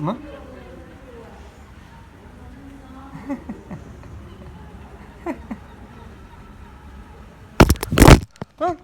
mı? Lan.